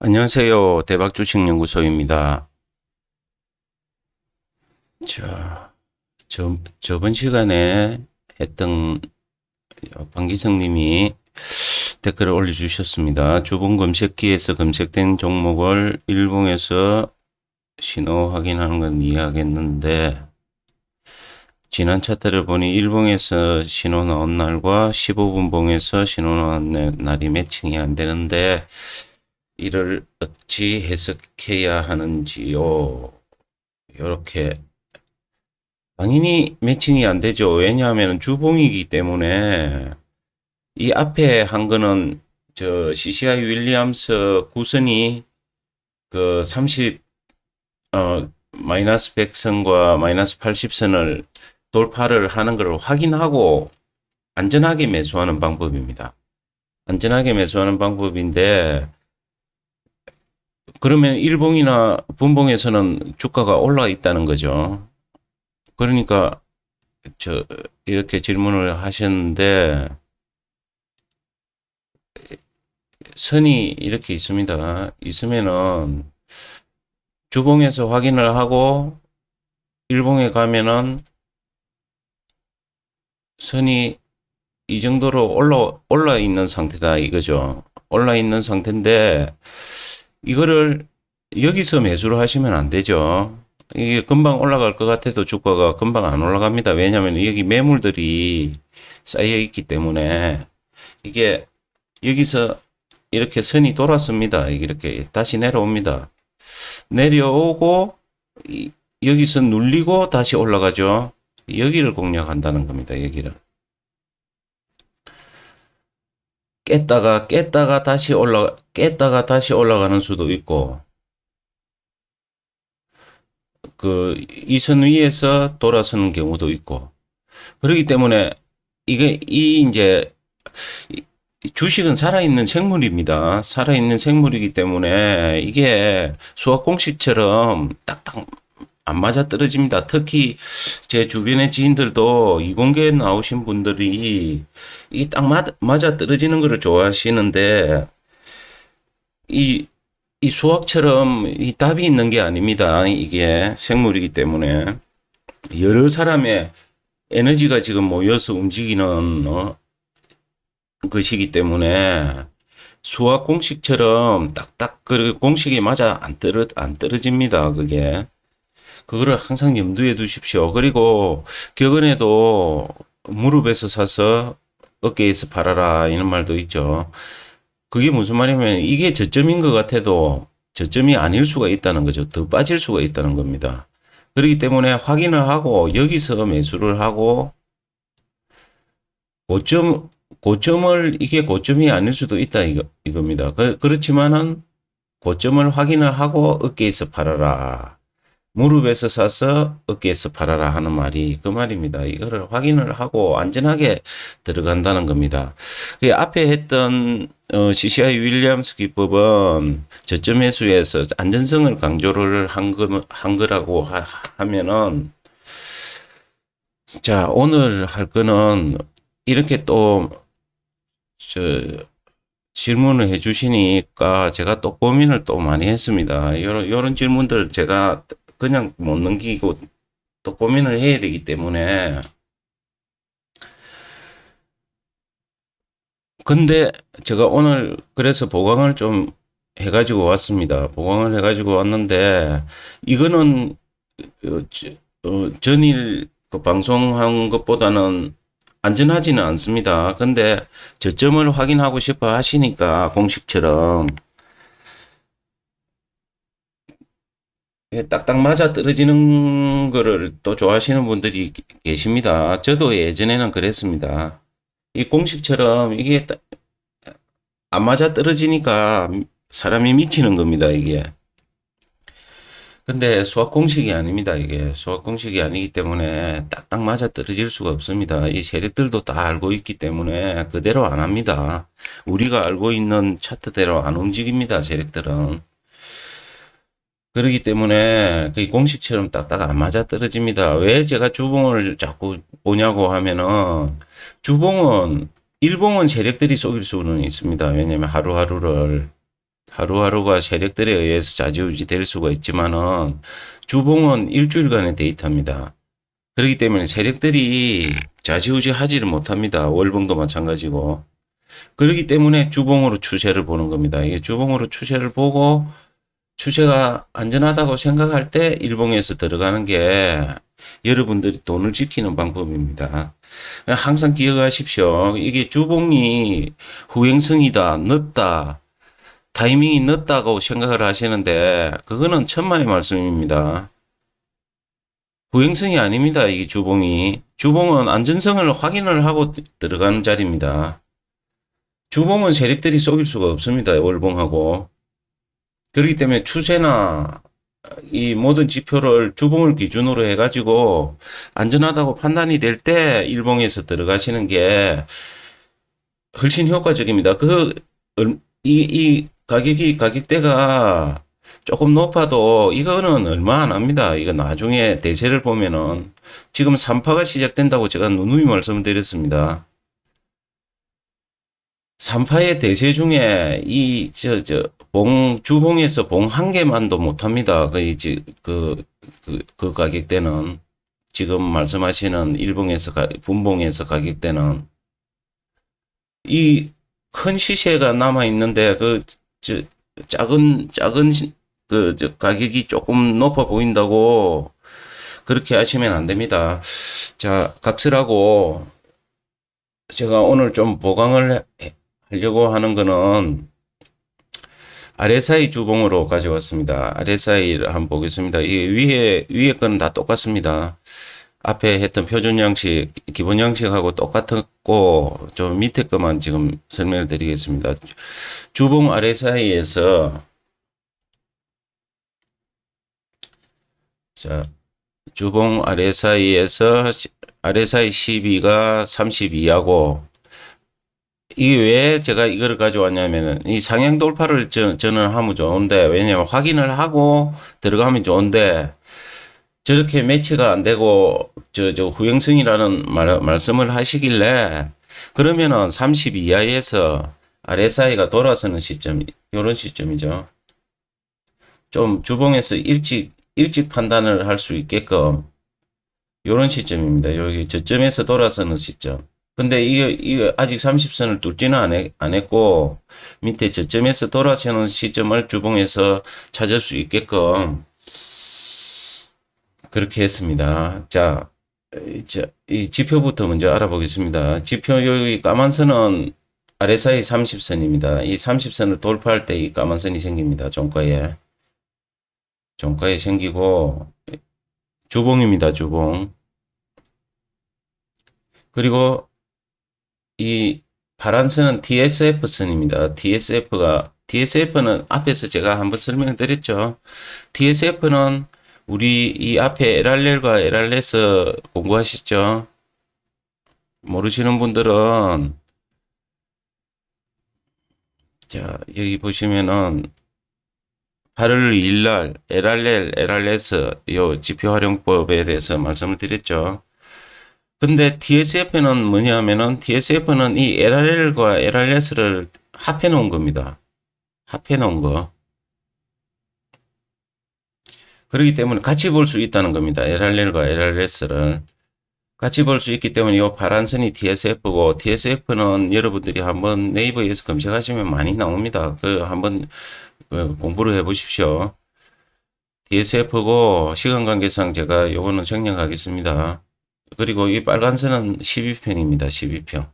안녕하세요. 대박주식연구소입니다. 자, 저, 저번 시간에 했던 방기성 님이 댓글을 올려주셨습니다. 주봉 검색기에서 검색된 종목을 일봉에서 신호 확인하는 건 이해하겠는데, 지난 차트를 보니 일봉에서 신호 나온 날과 15분 봉에서 신호 나온 날이 매칭이 안 되는데, 이를 어찌 해석해야 하는지요. 이렇게 당연히 매칭이 안 되죠. 왜냐하면 주봉이기 때문에 이 앞에 한 거는 저 CCI 윌리엄스 구선이 그 30, 어, 마이너스 100선과 마이너스 80선을 돌파를 하는 걸 확인하고 안전하게 매수하는 방법입니다. 안전하게 매수하는 방법인데 그러면 일봉이나 분봉에서는 주가가 올라 있다는 거죠. 그러니까 저 이렇게 질문을 하셨는데 선이 이렇게 있습니다. 있으면은 주봉에서 확인을 하고 일봉에 가면은 선이 이 정도로 올라 올라 있는 상태다 이거죠. 올라 있는 상태인데 이거를 여기서 매수를 하시면 안 되죠. 이게 금방 올라갈 것 같아도 주가가 금방 안 올라갑니다. 왜냐하면 여기 매물들이 쌓여 있기 때문에 이게 여기서 이렇게 선이 돌았습니다. 이렇게 다시 내려옵니다. 내려오고 이- 여기서 눌리고 다시 올라가죠. 여기를 공략한다는 겁니다. 여기를. 깼다가 깼다가 다시 올라 깼다가 다시 올라가는 수도 있고 그 이 선 위에서 돌아서는 경우도 있고 그렇기 때문에 이게 이 이제 주식은 살아있는 생물입니다. 살아있는 생물이기 때문에 이게 수학 공식처럼 딱딱 안 맞아 떨어집니다. 특히 제 주변의 지인들도 이공계에 나오신 분들이 이 딱 맞아 떨어지는 것을 좋아하시는데 이, 이 수학처럼 이 답이 있는 게 아닙니다. 이게 생물이기 때문에 여러 사람의 에너지가 지금 모여서 움직이는 어, 것이기 때문에 수학 공식처럼 딱딱 그 공식이 맞아 안 떨어 안 떨어집니다. 그게 그거를 항상 염두에 두십시오. 그리고 격언에도 무릎에서 사서 어깨에서 팔아라 이런 말도 있죠. 그게 무슨 말이냐면 이게 저점인 것 같아도 저점이 아닐 수가 있다는 거죠. 더 빠질 수가 있다는 겁니다. 그렇기 때문에 확인을 하고 여기서 매수를 하고 고점 고점을 이게 고점이 아닐 수도 있다 이거 이겁니다. 그, 그렇지만은 고점을 확인을 하고 어깨에서 팔아라. 무릎에서 사서 어깨에서 팔아라 하는 말이 그 말입니다. 이거를 확인을 하고 안전하게 들어간다는 겁니다. 그 앞에 했던 어, CCI 윌리엄스 기법은 저점 매수에서 안전성을 강조를 한, 거, 한 거라고 하, 하면은 자 오늘 할 거는 이렇게 또 저 질문을 해 주시니까 제가 또 고민을 또 많이 했습니다. 요런 요런 질문들 제가 그냥 못 넘기고 또 고민을 해야 되기 때문에 근데 제가 오늘 그래서 보강을 좀 해가지고 왔습니다. 보강을 해가지고 왔는데 이거는 어, 저- 어, 전일 그 방송한 것보다는 안전하지는 않습니다. 근데 저점을 확인하고 싶어 하시니까 공식처럼 딱딱 맞아 떨어지는 거를 또 좋아하시는 분들이 계- 계십니다. 저도 예전에는 그랬습니다. 이 공식처럼 이게 딱안 맞아 떨어지니까 사람이 미치는 겁니다, 이게. 근데 수학 공식이 아닙니다, 이게. 수학 공식이 아니기 때문에 딱딱 맞아 떨어질 수가 없습니다. 이 세력들도 다 알고 있기 때문에 그대로 안 합니다. 우리가 알고 있는 차트대로 안 움직입니다, 세력들은. 그렇기 때문에 그 공식처럼 딱딱 안 맞아 떨어집니다. 왜 제가 주봉을 자꾸 보냐고 하면은 주봉은 일봉은 세력들이 속일 수는 있습니다. 왜냐면 하루하루를 하루하루가 세력들에 의해서 좌지우지 될 수가 있지만은 주봉은 일주일간의 데이터입니다. 그렇기 때문에 세력들이 좌지우지 하지를 못합니다. 월봉도 마찬가지고. 그렇기 때문에 주봉으로 추세를 보는 겁니다. 이게 주봉으로 추세를 보고 추세가 안전하다고 생각할 때 일봉에서 들어가는 게 여러분들이 돈을 지키는 방법입니다. 항상 기억하십시오. 이게 주봉이 후행성이다, 늦다, 타이밍이 늦다고 생각을 하시는데 그거는 천만의 말씀입니다. 후행성이 아닙니다. 이게 주봉이. 주봉은 안전성을 확인을 하고 들어가는 자리입니다. 주봉은 세력들이 속일 수가 없습니다. 월봉하고. 그렇기 때문에 추세나 이 모든 지표를 주봉을 기준으로 해가지고 안전하다고 판단이 될 때 일봉에서 들어가시는 게 훨씬 효과적입니다. 그, 이, 이 가격이, 가격대가 조금 높아도 이거는 얼마 안 합니다. 이거 나중에 대세를 보면은 지금 3파가 시작된다고 제가 누누이 말씀드렸습니다. 3파의 대세 중에 이, 저, 저, 봉, 주봉에서 봉 한 개만도 못 합니다. 그, 이제, 그, 그, 그 가격대는. 지금 말씀하시는 일봉에서, 가, 분봉에서 가격대는. 이 큰 시세가 남아 있는데, 그, 저, 작은, 작은, 시- 그, 저, 가격이 조금 높아 보인다고 그렇게 하시면 안 됩니다. 자, 각설하고 제가 오늘 좀 보강을 해- 하려고 하는 거는 RSI 주봉으로 가져왔습니다. RSI를 한번 보겠습니다. 이 위에, 위에 거는 다 똑같습니다. 앞에 했던 표준 양식, 기본 양식하고 똑같았고, 좀 밑에 것만 지금 설명을 드리겠습니다. 주봉 RSI에서, 자, 주봉 RSI에서 RSI 12가 32하고, 이게 왜 제가 이거를 가져왔냐면은 이 상향 돌파를 저, 저는 하면 좋은데 왜냐면 확인을 하고 들어가면 좋은데 저렇게 매치가 안 되고 저, 저 후행성이라는 말, 말씀을 하시길래 그러면은 30 이하에서 RSI가 돌아서는 시점 요런 시점이죠. 좀 주봉에서 일찍 일찍 판단을 할 수 있게끔 요런 시점입니다. 여기 저점에서 돌아서는 시점. 근데 이게, 이게 아직 30선을 뚫지는 안, 했, 안 했고, 밑에 저점에서 돌아서는 시점을 주봉에서 찾을 수 있게끔 그렇게 했습니다. 자, 이, 지표부터 먼저 알아보겠습니다. 지표 여기 까만 선은 RSI 30선입니다. 이 30선을 돌파할 때 이 까만 선이 생깁니다. 종가에. 종가에 생기고, 주봉입니다. 주봉. 그리고 이 파란선은 DSF선입니다. DSF가 DSF는 앞에서 제가 한번 설명드렸죠. DSF는 우리 이 앞에 LRL과 LRS 공부하셨죠? 모르시는 분들은 자 여기 보시면은 8월 2일 날 LRL, LRS 요 지표 활용법에 대해서 말씀을 드렸죠. 근데 TSF는 뭐냐면은 TSF는 이 LRL과 LRS를 합해 놓은 겁니다. 합해 놓은 거. 그렇기 때문에 같이 볼 수 있다는 겁니다. LRL과 LRS를 같이 볼 수 있기 때문에 이 파란 선이 TSF고 TSF는 여러분들이 한번 네이버에서 검색하시면 많이 나옵니다. 그 한번 그 공부를 해 보십시오. DSF고 시간 관계상 제가 요거는 생략하겠습니다. 그리고 이 빨간 선은 12평입니다. 12평.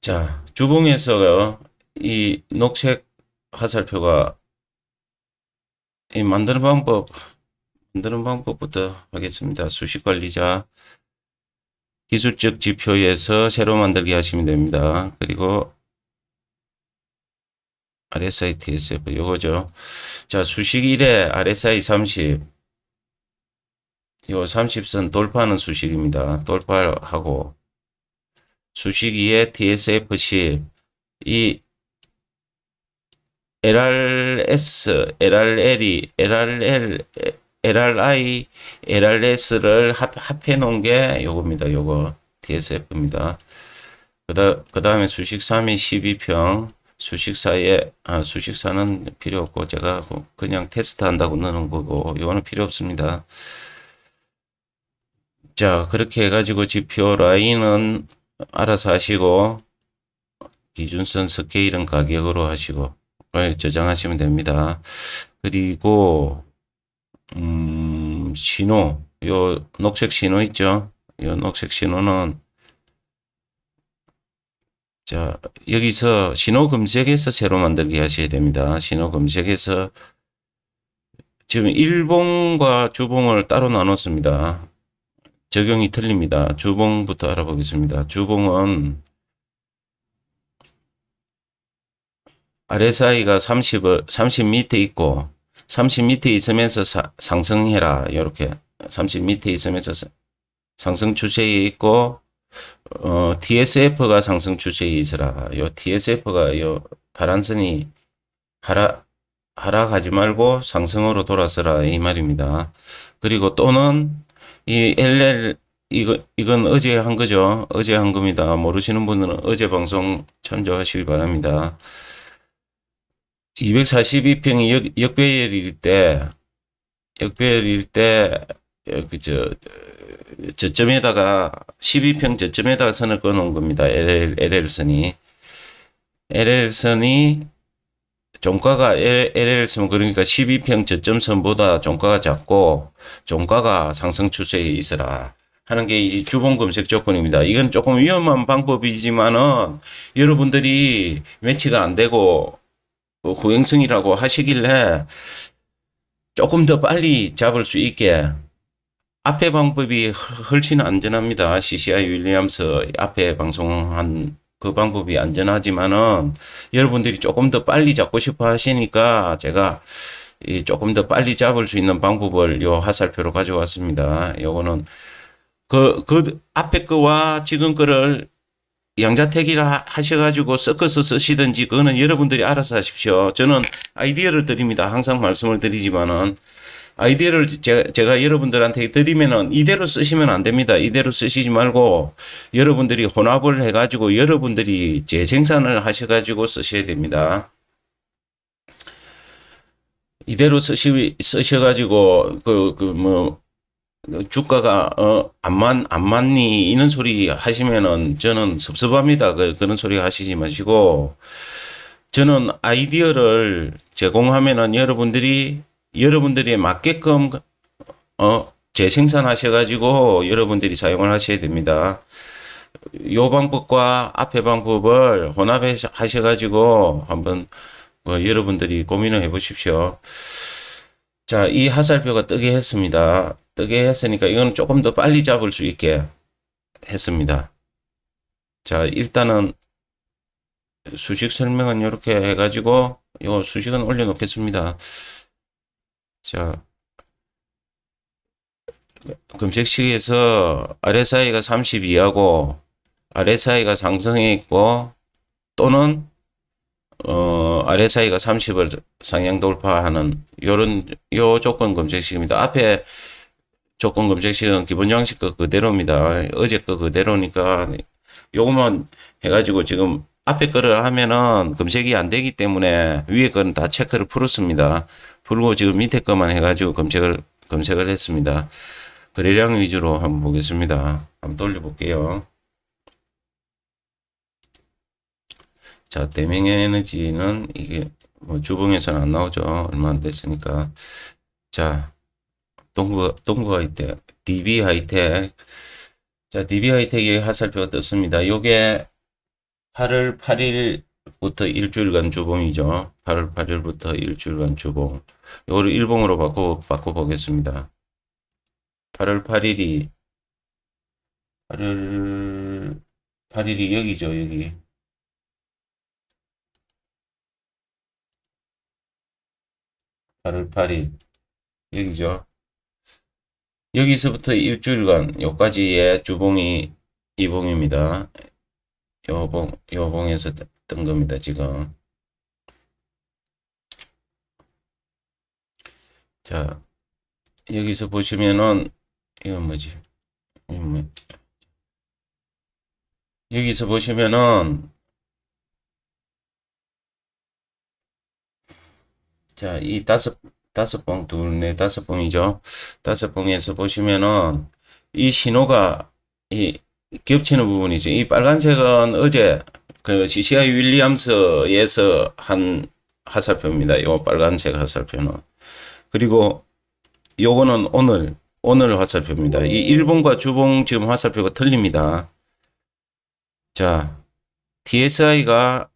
자, 주봉에서 이 녹색 화살표가 이 만드는 방법, 만드는 방법부터 하겠습니다. 수식 관리자, 기술적 지표에서 새로 만들기 하시면 됩니다. 그리고 RSI TSF 요거죠. 자, 수식 1에 RSI 30. 요 30선 돌파하는 수식입니다. 돌파하고 수식 2에 TSF 10. 이 LRS, LRL이, LRL, LRI, LRS를 합, 합해 놓은 게 요겁니다. 요거 TSF입니다. 그 다, 그 다음에 수식 3이 12평, 수식 사에 아, 수식 사는 필요 없고 제가 그냥 테스트 한다고 넣는 거고 이거는 필요 없습니다. 자 그렇게 해가지고 지표 라인은 알아서 하시고 기준선 스케일은 가격으로 하시고 어, 저장하시면 됩니다. 그리고 음, 신호 요 녹색 신호 있죠? 요 녹색 신호는 자, 여기서 신호 검색해서 새로 만들기 하셔야 됩니다. 신호 검색해서 지금 일봉과 주봉을 따로 나눴습니다. 적용이 틀립니다. 주봉부터 알아보겠습니다. 주봉은 RSI가 30, 30 밑에 있고 30 밑에 있으면서 사- 상승해라. 이렇게 30 밑에 있으면서 사- 상승 추세에 있고 어, TSF가 상승 추세에 있으라. 요 TSF가 요 파란선이 하락 하락하지 말고 상승으로 돌아서라 이 말입니다. 그리고 또는 이 LL 이거 이건 어제 한 거죠. 어제 한 겁니다. 모르시는 분들은 어제 방송 참조하시기 바랍니다. 242평이 역, 역배열일 때 역배열일 때 여기 저 저점에다가 12평 저점에다가 선을 꺼놓은 겁니다. LL, LL선이. LL선이 종가가 LL선 그러니까 12평 저점선보다 종가가 작고 종가가 상승 추세에 있어라 하는 게 이 주봉 검색 조건입니다. 이건 조금 위험한 방법이지만은 여러분들이 매치가 안 되고 어, 고행성이라고 하시길래 조금 더 빨리 잡을 수 있게 앞에 방법이 훨씬 안전합니다. CCI 윌리엄스 앞에 방송한 그 방법이 안전하지만은 여러분들이 조금 더 빨리 잡고 싶어 하시니까 제가 이 조금 더 빨리 잡을 수 있는 방법을 요 화살표로 가져왔습니다. 요거는 그, 그 앞에 거와 지금 거를 양자택일을 하- 하셔가지고 섞어서 쓰시든지 그거는 여러분들이 알아서 하십시오. 저는 아이디어를 드립니다. 항상 말씀을 드리지만은 아이디어를 제가, 제가 여러분들한테 드리면은 이대로 쓰시면 안 됩니다. 이대로 쓰시지 말고 여러분들이 혼합을 해가지고 여러분들이 재생산을 하셔가지고 쓰셔야 됩니다. 이대로 쓰시, 쓰셔가지고 그, 그, 뭐, 주가가 어, 안 맞, 안 맞니 이런 소리 하시면은 저는 섭섭합니다. 그, 그런 소리 하시지 마시고 저는 아이디어를 제공하면은 여러분들이 여러분들이 맞게끔 어 재생산하셔가지고 여러분들이 사용을 하셔야 됩니다. 요 방법과 앞에 방법을 혼합해 하셔가지고 한번 뭐 여러분들이 고민을 해보십시오. 자, 이 화살표가 뜨게 했습니다. 뜨게 했으니까 이건 조금 더 빨리 잡을 수 있게 했습니다. 자, 일단은 수식 설명은 이렇게 해가지고 요 수식은 올려놓겠습니다. 자, 검색식에서 RSI가 32하고 RSI가 상승해 있고 또는 어, RSI가 30을 상향 돌파하는 요런 요 조건 검색식입니다. 앞에 조건 검색식은 기본 양식 거 그대로입니다. 어제 거 그대로니까 요것만 해가지고 지금 앞에 거를 하면은 검색이 안 되기 때문에 위에 거는 다 체크를 풀었습니다. 풀고 지금 밑에 거만 해가지고 검색을 검색을 했습니다. 거래량 위주로 한번 보겠습니다. 한번 돌려볼게요. 자, 대명 에너지는 이게 뭐 주봉에서는 안 나오죠. 얼마 안 됐으니까. 자, 동구, 동구 하이텍, DB 하이텍. 자, DB 하이텍의 화살표가 떴습니다. 요게 8월 8일 부터 일주일간 주봉이죠. 8월 8일부터 일주일간 주봉. 요거를 일봉으로 바꿔, 바꿔보겠습니다. 8월 8일이, 8월, 8일이 여기죠, 여기. 팔월 8일 여기죠. 여기서부터 일주일간 여기까지의 주봉이 이봉입니다. 요봉 요봉에서 뜬 겁니다. 지금 자 여기서 보시면은 이건 뭐지? 뭐- 여기서 보시면은 자, 이 다섯, 다섯 봉, 둘, 넷, 다섯 봉이죠. 다섯 봉에서 보시면은 이 신호가 이 겹치는 부분이죠. 이 빨간색은 어제 그 CCI 윌리엄스에서 한 화살표입니다. 요 빨간색 화살표는. 그리고 요거는 오늘, 오늘 화살표입니다. 이 일본과 주봉 지금 화살표가 틀립니다. 자, DSI가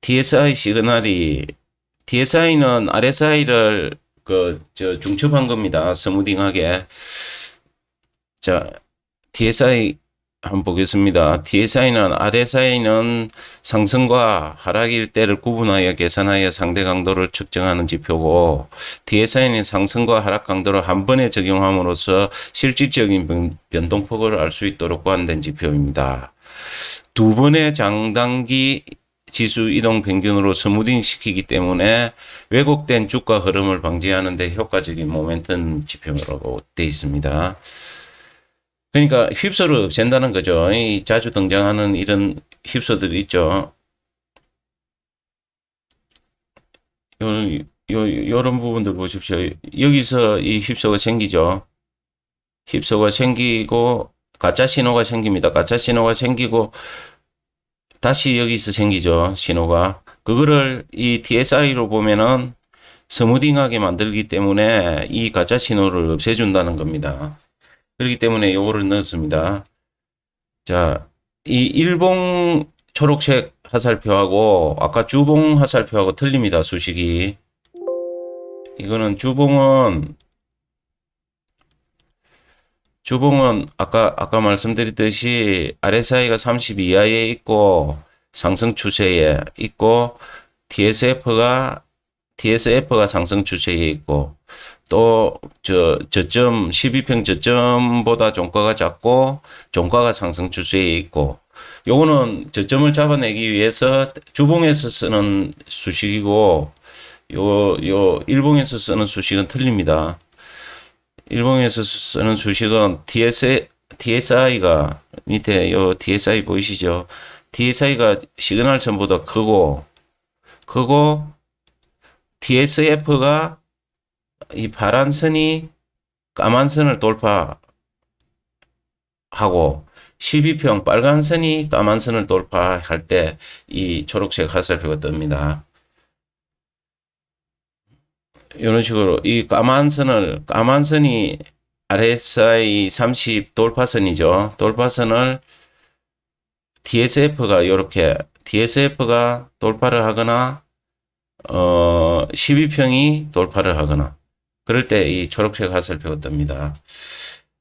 DSI 시그널이 DSI는 RSI를 그 저 중첩한 겁니다. 스무딩하게. 자, DSI 한번 보겠습니다. DSI는 RSI는 상승과 하락일 때를 구분하여 계산하여 상대 강도를 측정하는 지표고 DSI는 상승과 하락 강도를 한 번에 적용함으로써 실질적인 변- 변동폭을 알 수 있도록 고안된 지표입니다. 두 번의 장단기 지수 이동 평균으로 스무딩 시키기 때문에 왜곡된 주가 흐름을 방지하는 데 효과적인 모멘텀 지표라고 되어 있습니다. 그러니까 휩소를 없앤다는 거죠. 이 자주 등장하는 이런 휩소들이 있죠. 요, 요, 요런 부분들 보십시오. 여기서 이 휩소가 생기죠. 휩소가 생기고 가짜 신호가 생깁니다. 가짜 신호가 생기고 다시 여기서 생기죠. 신호가. 그거를 이 TSI로 보면은 스무딩하게 만들기 때문에 이 가짜 신호를 없애준다는 겁니다. 그렇기 때문에 요거를 넣었습니다. 자, 이 일봉 초록색 화살표하고 아까 주봉 화살표하고 틀립니다. 수식이. 이거는 주봉은 주봉은 아까 아까 말씀드렸듯이 RSI가 30 이하에 있고 상승 추세에 있고 TSF가 TSF가 상승 추세에 있고 또 저 저점 12평 저점보다 종가가 작고 종가가 상승 추세에 있고 요거는 저점을 잡아내기 위해서 주봉에서 쓰는 수식이고 요 요 일봉에서 쓰는 수식은 틀립니다. 일본에서 쓰는 수식은 TS, TSI가 밑에 요 TSI 보이시죠? TSI가 시그널 선보다 크고, 크고, TSF가 이 파란 선이 까만 선을 돌파하고, 12평 빨간 선이 까만 선을 돌파할 때 이 초록색 화살표가 뜹니다. 이런 식으로 이 까만 선을 까만 선이 RSI 30 돌파선이죠. 돌파선을 TSF가 이렇게 TSF가 돌파를 하거나 어 12평이 돌파를 하거나 그럴 때 이 초록색 화살표가 뜹니다.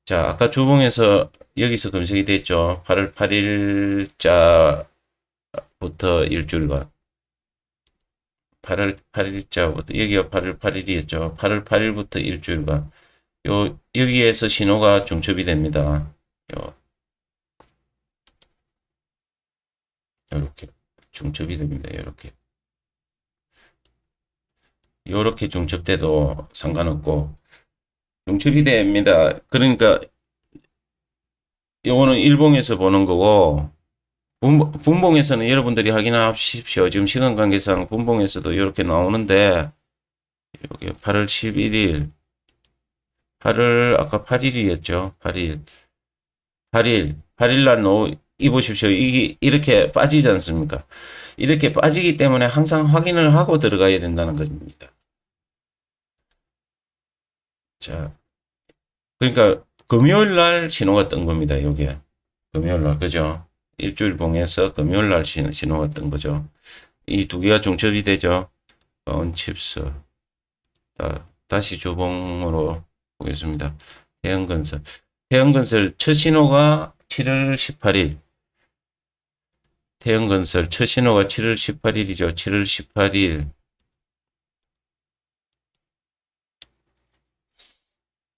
자, 아까 주봉에서 여기서 검색이 됐죠. 8월 8일자부터 일주일간 8월 8일자부터 여기가 8월 8일이었죠. 8월 8일부터 일주일간 요 여기에서 신호가 중첩이 됩니다. 요 요렇게 중첩이 됩니다. 요렇게 요렇게 중첩돼도 상관없고 중첩이 됩니다. 그러니까 요거는 일봉에서 보는 거고 분, 분봉에서는 여러분들이 확인하십시오. 지금 시간 관계상 분봉에서도 이렇게 나오는데, 여기 8월 11일, 8월, 아까 8일이었죠. 8일. 8일, 8일 날 노, 입으십시오. 이게 이렇게 빠지지 않습니까? 이렇게 빠지기 때문에 항상 확인을 하고 들어가야 된다는 겁니다. 자, 그러니까 금요일 날 신호가 뜬 겁니다. 여기에. 금요일 날, 그죠? 일주일 봉에서 금요일 날 신- 신호가 뜬 거죠. 이 두 개가 중첩이 되죠. 언칩스. 다, 다시 주봉으로 보겠습니다. 대형건설. 대형건설 첫 신호가 7월 18일. 대형건설 첫 신호가 7월 18일이죠. 7월 18일.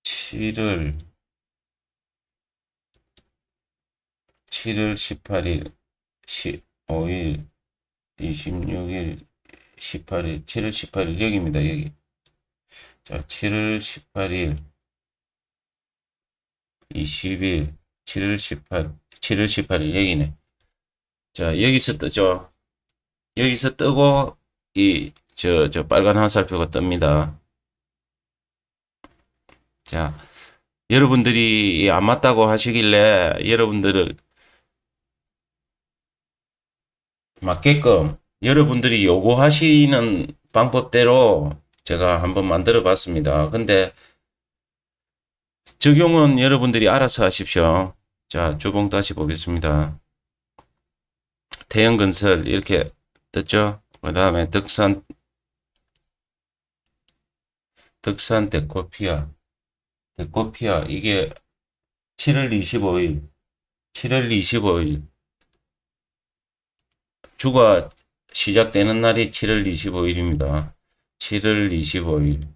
7월 7월 18일, 15일, 26일, 18일, 7월 18일 여기입니다. 여기. 자, 7월 18일, 20일, 7월 18, 7월 18일 여기네. 자, 여기서 뜨죠. 여기서 뜨고 이 저, 저 빨간 화살표가 뜹니다. 자, 여러분들이 안 맞다고 하시길래 여러분들을 맞게끔 여러분들이 요구하시는 방법대로 제가 한번 만들어 봤습니다. 근데 적용은 여러분들이 알아서 하십시오. 자, 주봉 다시 보겠습니다. 태영건설 이렇게 떴죠? 그 다음에 덕산, 덕산 데코피아, 데코피아, 이게 7월 25일, 7월 25일, 주가 시작되는 날이 7월 25일입니다. 7월 25일.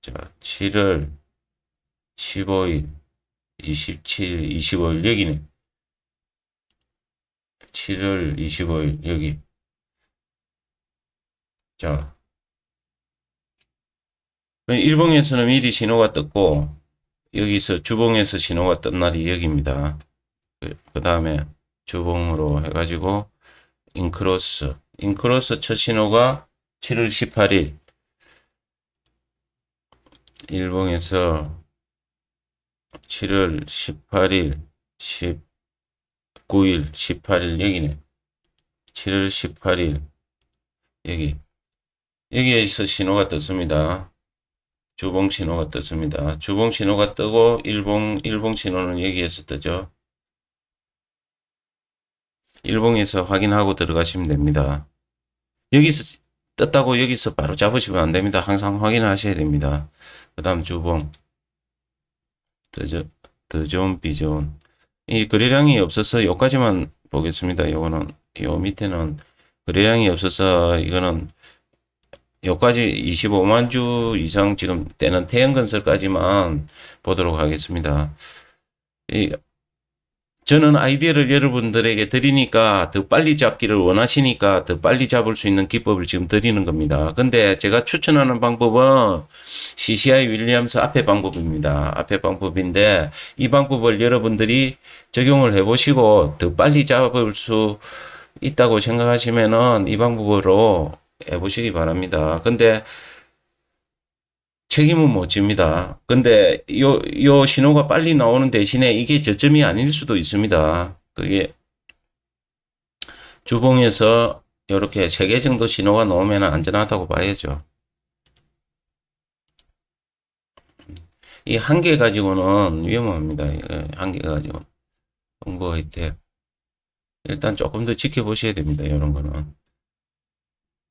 자, 7월 15일, 27일, 25일, 여기네. 7월 25일, 여기. 자. 일봉에서는 미리 신호가 떴고, 여기서 주봉에서 신호가 뜬 날이 여기입니다. 그 다음에 주봉으로 해가지고, 인크로스. 인크로스 첫 신호가 7월 18일. 일봉에서 7월 18일, 19일, 18일, 여기네. 7월 18일, 여기. 여기에서 신호가 떴습니다. 주봉 신호가 떴습니다. 주봉 신호가 뜨고, 일봉, 일봉 신호는 여기에서 뜨죠. 일봉에서 확인하고 들어가시면 됩니다. 여기서 떴다고 여기서 바로 잡으시면 안 됩니다. 항상 확인하셔야 됩니다. 그 다음 주봉. 더, 좋- 더 좋은. 이 거래량이 없어서 여기까지만 보겠습니다. 요거는, 요 밑에는 거래량이 없어서 이거는 여기까지 25만 주 이상 지금 되는 태양건설까지만 보도록 하겠습니다. 이 저는 아이디어를 여러분들에게 드리니까 더 빨리 잡기를 원하시니까 더 빨리 잡을 수 있는 기법을 지금 드리는 겁니다. 근데 제가 추천하는 방법은 CCI 윌리엄스 앞에 방법입니다. 앞에 방법인데 이 방법을 여러분들이 적용을 해 보시고 더 빨리 잡을 수 있다고 생각하시면은 이 방법으로 해보시기 바랍니다. 근데 책임은 못 집니다. 근데 요, 요 신호가 빨리 나오는 대신에 이게 저점이 아닐 수도 있습니다. 그게 주봉에서 이렇게 세 개 정도 신호가 나오면 안전하다고 봐야죠. 이 한 개 가지고는 위험합니다. 한 개 가지고. 정보 혜택. 일단 조금 더 지켜보셔야 됩니다. 이런 거는.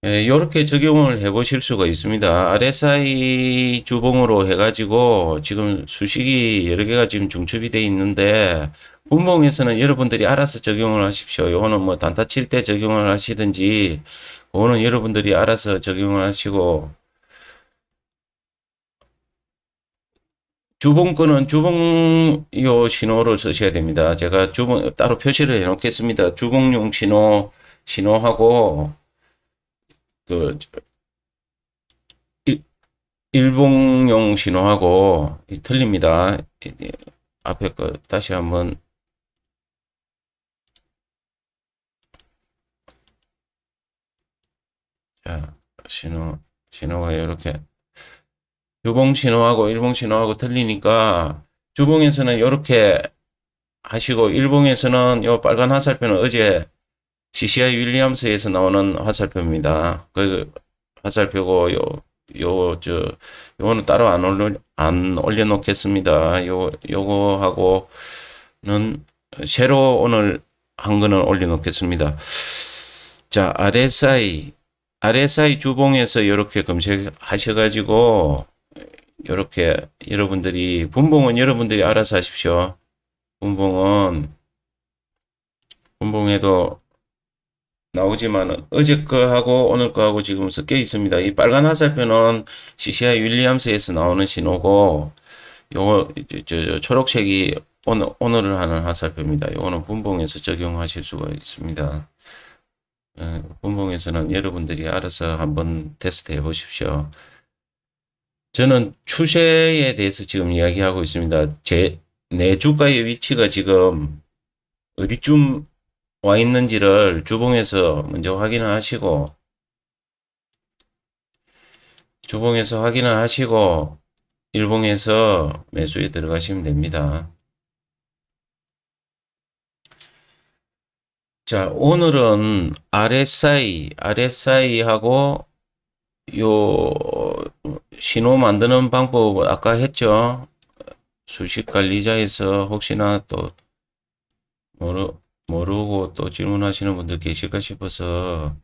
예, 이렇게 적용을 해 보실 수가 있습니다. RSI 주봉으로 해가지고 지금 수식이 여러 개가 지금 중첩이 돼 있는데 분봉에서는 여러분들이 알아서 적용을 하십시오. 요거는 뭐 단타 칠 때 적용을 하시든지 그거는 여러분들이 알아서 적용을 하시고 주봉 거는 주봉 요 신호를 쓰셔야 됩니다. 제가 주봉 따로 표시를 해 놓겠습니다. 주봉용 신호 신호하고 그 일- 일봉용 신호하고 이 틀립니다. 앞에 거 다시 한번 자 신호 신호가 이렇게 주봉 신호하고 일봉 신호하고 틀리니까 주봉에서는 이렇게 하시고 일봉에서는 요 빨간 화살표는 어제 CCI 윌리엄스에서 나오는 화살표입니다. 그 화살표고 요 요 저 요거는 따로 안 올려 안 올려 놓겠습니다. 요 요거하고는 새로 오늘 한 거는 올려 놓겠습니다. 자, RSI RSI 주봉에서 이렇게 검색하셔 가지고 이렇게 여러분들이 분봉은 여러분들이 알아서 하십시오. 분봉은 분봉에도 나오지만 어제 거하고 오늘 거하고 지금 섞여 있습니다. 이 빨간 화살표는 CCI 윌리엄스에서 나오는 신호고 요거 저, 저, 저 초록색이 오늘 오늘을 하는 화살표입니다. 요거는 분봉에서 적용하실 수가 있습니다. 어, 분봉에서는 여러분들이 알아서 한번 테스트 해 보십시오. 저는 추세에 대해서 지금 이야기하고 있습니다. 제, 내 주가의 위치가 지금 어디쯤 와 있는지를 주봉에서 먼저 확인을 하시고 주봉에서 확인을 하시고 일봉에서 매수에 들어가시면 됩니다. 자, 오늘은 RSI, RSI하고 요 신호 만드는 방법을 아까 했죠. 수식 관리자에서 혹시나 또 모르, 모르고 또 질문하시는 분들 계실까 싶어서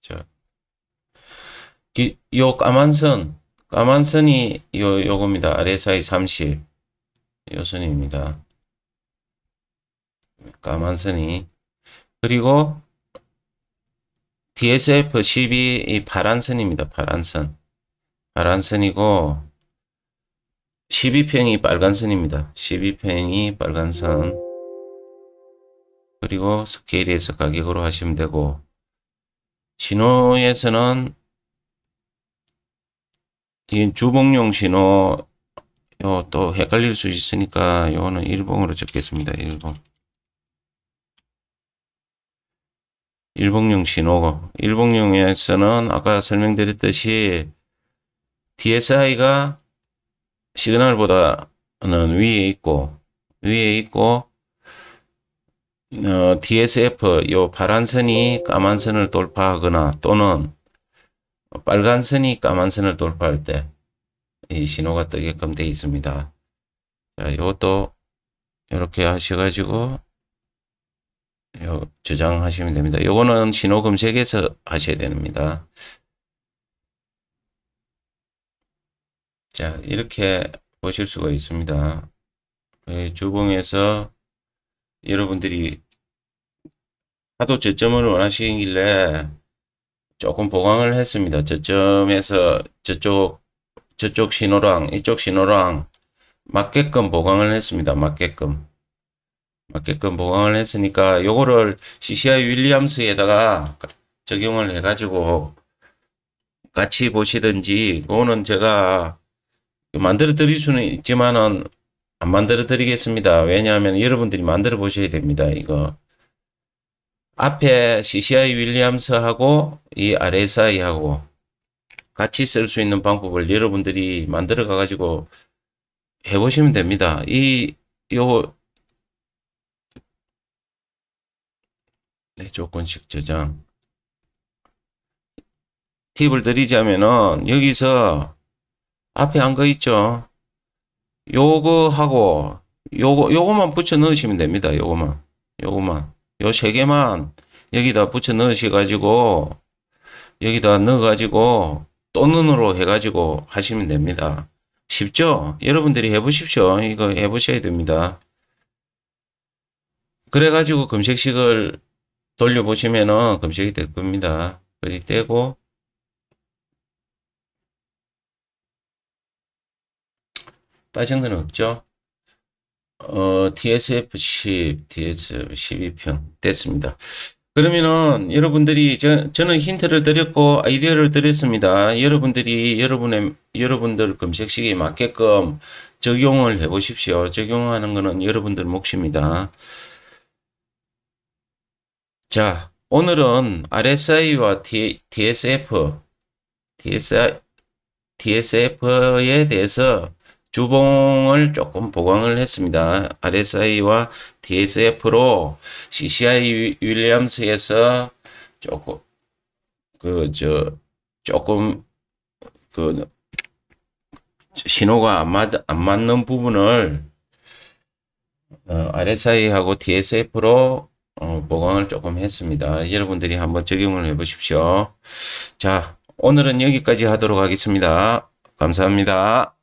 자, 기- 요 까만 선, 까만 선이 요, 요겁니다. RSI 30. 요 선입니다. 까만 선이. 그리고 DSF 12, 이 파란 선입니다. 파란 선. 파란 선이고, 12평이 빨간 선입니다. 12평이 빨간 선. 그리고 스케일에서 가격으로 하시면 되고, 신호에서는 이 주봉용 신호 요 또 헷갈릴 수 있으니까 요거는 일봉으로 적겠습니다. 일봉. 일봉용 신호고 일봉용에서는 아까 설명드렸듯이 DSI가 시그널보다는 위에 있고 위에 있고 어, DSF 요 파란 선이 까만 선을 돌파하거나 또는 빨간 선이 까만 선을 돌파할 때 이 신호가 뜨게끔 되어 있습니다. 자, 이것도 이렇게 하셔가지고 요 저장하시면 됩니다. 요거는 신호 검색에서 하셔야 됩니다. 자, 이렇게 보실 수가 있습니다. 예, 주봉에서 여러분들이 하도 저점을 원하시길래 조금 보강을 했습니다. 저점에서 저쪽 저쪽 신호랑 이쪽 신호랑 맞게끔 보강을 했습니다. 맞게끔 맞게끔 보강을 했으니까 요거를 CCI 윌리엄스에다가 적용을 해가지고 같이 보시든지 그거는 제가 만들어 드릴 수는 있지만은 안 만들어 드리겠습니다. 왜냐하면 여러분들이 만들어 보셔야 됩니다. 이거 앞에 CCI 윌리엄스하고 이 RSI하고 같이 쓸 수 있는 방법을 여러분들이 만들어 가지고 해보시면 됩니다. 이, 요, 네, 조건식 저장. 팁을 드리자면은, 여기서 앞에 한 거 있죠? 요거 하고, 요거, 요거만 붙여 넣으시면 됩니다. 요거만. 요거만. 요 세 개만 여기다 붙여 넣으셔 가지고, 여기다 넣어 가지고, 또 눈으로 해 가지고 하시면 됩니다. 쉽죠? 여러분들이 해 보십시오. 이거 해 보셔야 됩니다. 그래 가지고 검색식을 돌려 보시면은 검색이 될 겁니다. 그리 떼고, 빠진 건 없죠? 어, TSF 10, TSF 12평 됐습니다. 그러면은 여러분들이 저, 저는 힌트를 드렸고 아이디어를 드렸습니다. 여러분들이 여러분의 여러분들 검색식에 맞게끔 적용을 해 보십시오. 적용하는 거는 여러분들 몫입니다. 자, 오늘은 RSI와 T, TSF, TSI, TSF에 대해서 주봉을 조금 보강을 했습니다. RSI와 TSF로 CCI 윌리엄스에서 조금 그 저 조금 그 신호가 안, 맞, 안 맞는 부분을 어, RSI하고 TSF로 어, 보강을 조금 했습니다. 여러분들이 한번 적용을 해 보십시오. 자, 오늘은 여기까지 하도록 하겠습니다. 감사합니다.